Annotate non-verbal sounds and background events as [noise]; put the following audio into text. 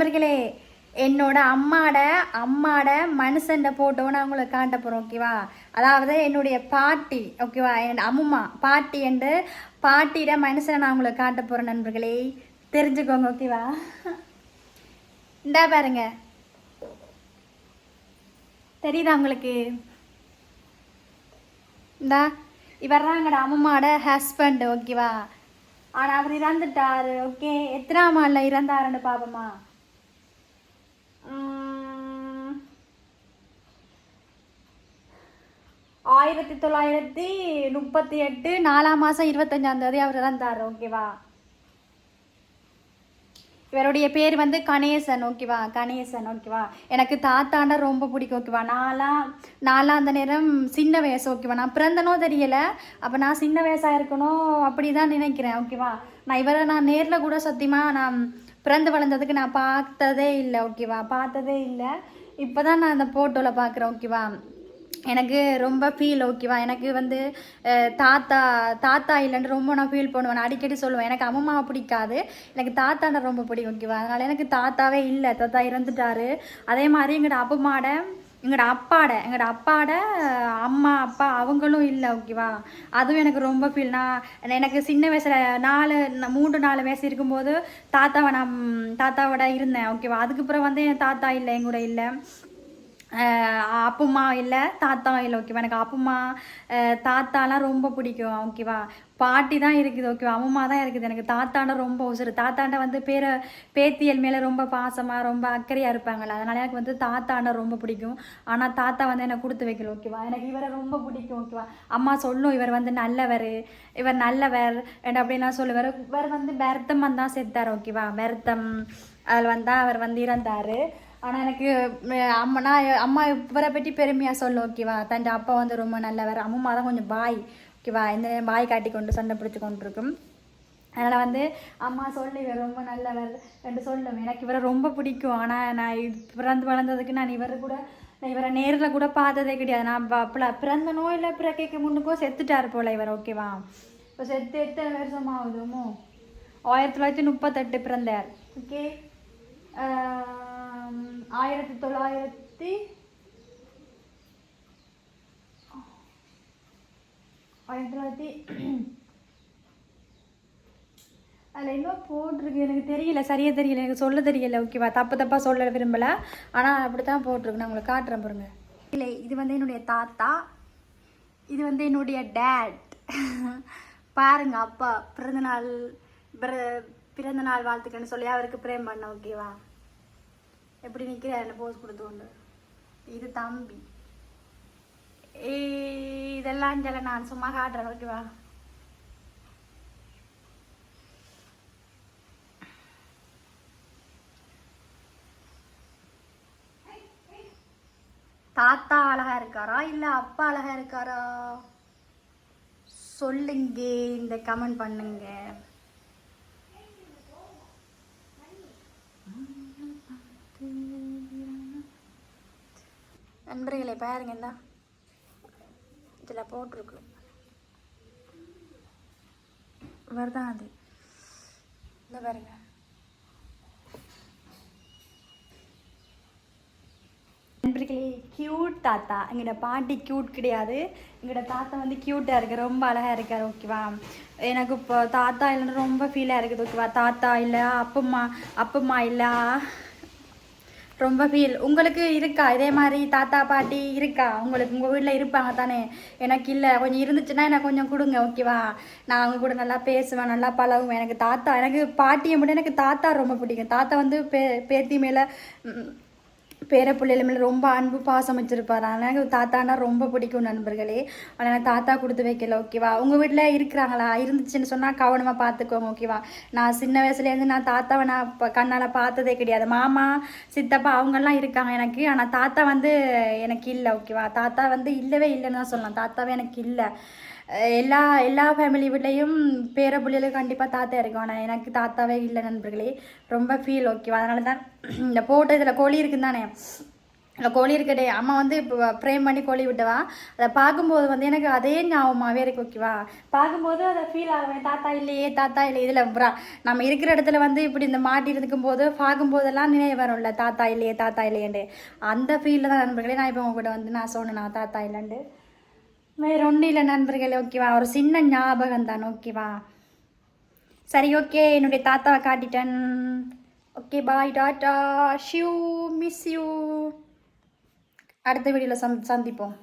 நண்பர்களே என்னோட அம்மாட அம்மாட மனுஷன் போட்டோ நான் உங்களுக்கு காட்ட போகிறோம் ஓகேவா அதாவது என்னுடைய பாட்டி ஓகேவா என் அம்மா பாட்டி என்று பாட்டியிட மனுஷனை நான் உங்களுக்கு காட்ட போகிறேன் நண்பர்களே. தெரிஞ்சுக்கோங்க ஓகேவா இந்தா பாருங்க. தெரியுதா உங்களுக்கு? இந்தா இவர் தான் எங்களோட அம்மாவோட ஹஸ்பண்ட் ஓகேவா ஆனால் அவர் இறந்துட்டாரு ஓகே எத்தனாம் ஆளில் இறந்தாருன்னு பாப்போமா? ஆயிரத்தி தொள்ளாயிரத்தி முப்பத்தி எட்டு நாலாம் மாதம் இருபத்தஞ்சாம் தேதி அவர் இறந்தார் ஓகேவா இவருடைய பேர் வந்து கணேசன் ஓகேவா கணேசன் ஓகேவா எனக்கு தாத்தாண்டா ரொம்ப பிடிக்கும் ஓகேவா நாலாம் நாலாம் அந்த நேரம் சின்ன வயசு ஓகேவா நான் பிறந்தனோ தெரியல. அப்போ நான் சின்ன வயசாக இருக்கணும் அப்படி தான் நினைக்கிறேன் ஓகேவா நான் இவரை நான் நேரில் கூட சத்தியமாக நான் பிறந்து வளர்ந்ததுக்கு நான் பார்த்ததே இல்லை ஓகேவா பார்த்ததே இல்லை. இப்போ தான் நான் அந்த ஃபோட்டோவில் பார்க்குறேன் ஓகேவா எனக்கு ரொம்ப ஃபீல் ஓகேவா எனக்கு வந்து தாத்தா தாத்தா இல்லைன்னு ரொம்ப நான் ஃபீல் பண்ணுவேன். நான் அடிக்கடி சொல்லுவேன் எனக்கு அம்மாவை பிடிக்காது. எனக்கு தாத்தாண்ட ரொம்ப பிடிக்கும் ஓகேவா அதனால் எனக்கு தாத்தாவே இல்லை. தாத்தா இறந்துட்டாரு. அதே மாதிரி எங்கள்கிட்ட அப்பமாட எங்களோட அப்பாட எங்களோட அப்பாட அம்மா அப்பா அவங்களும் இல்லை ஓகேவா? அதுவும் எனக்கு ரொம்ப ஃபீல் நான் எனக்கு சின்ன வயசில் நாலு மூன்று நாலு வயசு இருக்கும்போது தாத்தாவை நான் தாத்தாவோட இருந்தேன் ஓகேவா? அதுக்கப்புறம் வந்து என் தாத்தா இல்லை என் கூட இல்லை. அப்புமா இல்லை தாத்தா இல்லை ஓகேவா எனக்கு அப்புமா தாத்தாலாம் ரொம்ப பிடிக்கும் ஓகேவா பாட்டி தான் இருக்குது ஓகேவா அம்மா தான் இருக்குது. எனக்கு தாத்தாண்ட ரொம்ப உசுறு. தாத்தாண்ட வந்து பேர பேத்தியல் மேலே ரொம்ப பாசமாக ரொம்ப அக்கறையாக இருப்பாங்கள்ல அதனால எனக்கு வந்து தாத்தாண்ட ரொம்ப பிடிக்கும். ஆனால் தாத்தா வந்து என்னை கொடுத்து வைக்கல ஓகேவா எனக்கு இவரை ரொம்ப பிடிக்கும் ஓகேவா அம்மா சொல்லும் இவர் வந்து நல்லவர் இவர் நல்லவர் and அப்படின்லாம் சொல்லுவார். இவர் வந்து வருத்தமாக தான் செத்தார் ஓகேவா வருத்தம் அதில் வந்தால் அவர் வந்து இறந்தார். ஆனால் எனக்கு அம்மா நான் அம்மா இவரை பற்றி பெருமையாக சொல்லும் ஓகேவா? தன் அப்பா வந்து ரொம்ப நல்லவர். அம்மா தான் கொஞ்சம் பாய் ஓகேவா? இந்த நேரம் பாய் காட்டி கொண்டு சண்டை பிடிச்சி கொண்டு இருக்கும் அதனால் வந்து அம்மா சொல்லு இவர் ரொம்ப நல்லவர் என்று சொல்லும். எனக்கு இவரை ரொம்ப பிடிக்கும். ஆனால் நான் பிறந்து வளர்ந்ததுக்கு நான் இவரை கூட நான் இவரை நேரில் கூட பார்த்ததே கிடையாது. நான் ப- பிறந்த நோயில் பிறக்கைக்கு முன்னுக்கோ செத்துட்டார் போல இவர் ஓகேவா? இப்போ செத்து எத்தனை வருஷம் ஆகுதுமோ ஆயிரத்தி தொள்ளாயிரத்தி முப்பத்தெட்டு பிறந்தார். ஓகே. ஆயிரத்தி தொள்ளாயிரத்தி ஆயிரத்தி தொள்ளாயிரத்தி அதில் இன்னும் போட்டிருக்கு? எனக்கு தெரியல. சரியாக தெரியல. எனக்கு சொல்ல தெரியல. ஓகேவா தப்பு தப்பாக சொல்ல விரும்பலை. ஆனால் அப்படி தான் போட்டிருக்கு. நான் உங்களுக்கு காட்டுறேன் பாருங்க. இல்லை இது வந்து என்னுடைய தாத்தா. இது வந்து என்னுடைய டேட் [laughs] பாருங்க அப்பா. பிறந்தநாள் பிற- பிறந்தநாள் வாழ்த்துக்கன்னு சொல்லி அவருக்கு பிரேம் பண்ண ஓகேவா எப்படி நிற்கிறாரு போஸ் கொடுத்து கொண்டு இது தம்பி ஏய், இதெல்லாம் சில நான் சும்மா காட்டுறேன் ஓகேவா தாத்தா அழகா இருக்காரா இல்ல அப்பா அழகா இருக்காரா சொல்லுங்க இந்த கமெண்ட் பண்ணுங்க நண்பர்களே பாருங்க இந்தா. இதில் போட்டிருக்கு. வருதான் அது. இந்த பாருங்க. நண்பர்களே கியூட் தாத்தா. எங்களோட பாட்டி கியூட் கிடையாது. எங்களோட தாத்தா வந்து க்யூட்டாக இருக்கு. ரொம்ப அழகாக இருக்கார் ஓகேவா எனக்கு இப்போ தாத்தா இல்லைன்னு ரொம்ப ஃபீலாக இருக்குது ஓகேவா தாத்தா இல்லை அப்பம்மா அப்பம்மா இல்லை. ரொம்ப ஃபீல் உங்களுக்கு இருக்கா? இதே மாதிரி தாத்தா பாட்டி இருக்கா? உங்களுக்கு உங்கள் வீட்டில் இருப்பாங்க தானே? எனக்கு இல்லை. கொஞ்சம் இருந்துச்சுன்னா எனக்கு கொஞ்சம் கொடுங்க ஓகேவா நான் அவங்க கூட நல்லா பேசுவேன் நல்லா பழகுவேன். எனக்கு தாத்தா எனக்கு பாட்டியை மட்டும் எனக்கு தாத்தா ரொம்ப பிடிக்கும். தாத்தா வந்து பே பேத்தி மேலே பேர பிள்ளைகள் மேலே ரொம்ப அன்பு பாசம் வச்சுருப்பார். அதனால் எனக்கு தாத்தானா ரொம்ப பிடிக்கும் நண்பர்களே. ஆனால் தாத்தா கொடுத்து வைக்கல ஓகேவா உங்கள் வீட்டில் இருக்கிறாங்களா? இருந்துச்சுன்னு சொன்னால் கவனமாக பார்த்துக்கோங்க ஓகேவா நான் சின்ன வயசுலேருந்து நான் தாத்தாவை நான் இப்போ கண்ணால் பார்த்ததே கிடையாது. மாமா சித்தப்பா அவங்கெல்லாம் இருக்காங்க எனக்கு. ஆனால் தாத்தா வந்து எனக்கு இல்லை ஓகேவா தாத்தா வந்து இல்லவே இல்லைன்னு தான் சொல்லலாம். தாத்தாவே எனக்கு இல்லை. எல்லா எல்லா ஃபேமிலி வீட்லேயும் பேர பிள்ளைகளுக்கு கண்டிப்பாக தாத்தா இருக்கும் ஆனால் எனக்கு தாத்தாவே இல்லை நண்பர்களே. ரொம்ப ஃபீல் ஓகேவா அதனால தான் இந்த போட்டோ இதில் கோழி இருக்குன்னு தானே? அந்த கோழி இருக்கட்டே அம்மா வந்து இப்போ ப்ரேம் பண்ணி கோழி விட்டவா. அதை பார்க்கும்போது வந்து எனக்கு அதே ஞாபகமாகவே இருக்கு ஓகேவா பார்க்கும்போது அதை ஃபீல் ஆகுவேன் தாத்தா இல்லையே தாத்தா இல்லை இதில் புறா நம்ம இருக்கிற இடத்துல வந்து இப்படி இந்த மாட்டி இருக்கும் போது பார்க்கும்போதெல்லாம் நினைவு வரும்ல. தாத்தா இல்லையே தாத்தா இல்லையேண்டு அந்த ஃபீலில் தான் நண்பர்களே நான் இப்போ உங்ககிட்ட வந்து நான் சொன்னேன் நான் தாத்தா இல்லைண்டு வேற ஒன்றும் இல்லை நண்பர்களே ஓகேவா ஒரு சின்ன ஞாபகம் தான் ஓகேவா சரி ஓகே என்னுடைய தாத்தாவை காட்டிட்டேன். Okay bye ta-ta. See you miss you அடுத்த வீடியோவில் சந் சந்திப்போம்.